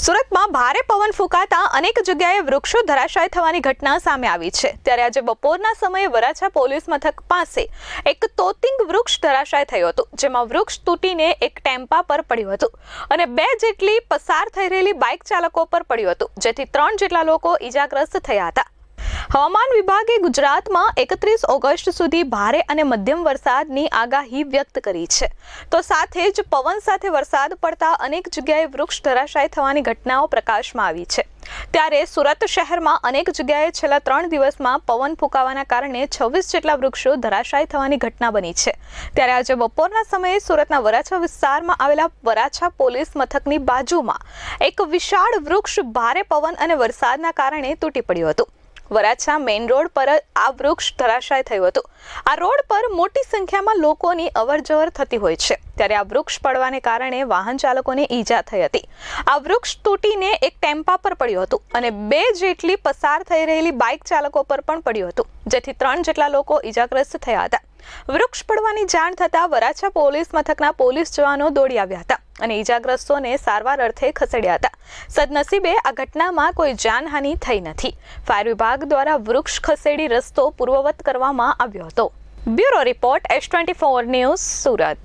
સુરતમાં ભારે પવન ફૂંકાતા અનેક જગ્યાએ વૃક્ષો ધરાશાય થવાની ઘટના સામે આવી છે. ત્યારે આજે બપોરના સમયે વરાછા પોલીસ મથક પાસે એક તોતિંગ વૃક્ષ ધરાશાય થયું હતું, જેમાં વૃક્ષ તૂટીને એક ટેમ્પા પર પડ્યું હતું અને બે જેટલી પસાર થઈ રહેલી બાઇક ચાલકો પર પડ્યું હતું, જેથી ત્રણ જેટલા લોકો ઈજાગ્રસ્ત થયા હતા. હવામાન વિભાગે ગુજરાતમાં એકત્રીસ ઓગસ્ટ સુધી ભારે અને મધ્યમ વરસાદની આગાહી વ્યક્ત કરી છે. તો સાથે જ પવન સાથે વરસાદ પડતા અનેક જગ્યાએ વૃક્ષ ધરાશાય થવાની ઘટનાઓ પ્રકાશમાં આવી છે. ત્યારે સુરત શહેરમાં અનેક જગ્યાએ છેલ્લા ત્રણ દિવસમાં પવન ફૂંકાવાના કારણે છવ્વીસ જેટલા વૃક્ષો ધરાશાય થવાની ઘટના બની છે. ત્યારે આજે બપોરના સમયે સુરતના વરાછા વિસ્તારમાં આવેલા વરાછા પોલીસ મથકની બાજુમાં એક વિશાળ વૃક્ષ ભારે પવન અને વરસાદના કારણે તૂટી પડ્યું હતું. વરાછા મેઇન રોડ પર આ વૃક્ષ ધરાશાય થયું હતું. આ રોડ પર મોટી સંખ્યામાં લોકોની અવરજવર થતી હોય છે. ત્યારે આ વૃક્ષ પડવાને કારણે વાહન ચાલકોને ઈજા થઈ હતી. આ વૃક્ષ તૂટીને એક ટેમ્પા પર પડ્યું હતું અને બે જેટલી પસાર થઈ રહેલી બાઇક ચાલકો પર પણ પડ્યું હતું, જેથી ત્રણ જેટલા લોકો ઈજાગ્રસ્ત થયા હતા. વૃક્ષ પડવાની જાણ થતાં વરાછા પોલીસ મથકના પોલીસ જવાનો દોડી આવ્યા હતા. અને ઈજાગ્રસ્તોને સારવાર અર્થે ખસેડ્યા હતા. સદનસીબે આ ઘટનામાં કોઈ જાનહાનિ થઈ નથી. ફાયર વિભાગ દ્વારા વૃક્ષ ખસેડી રસ્તો પૂર્વવત કરવામાં આવ્યો હતો. Bureau report S twenty four news Surat.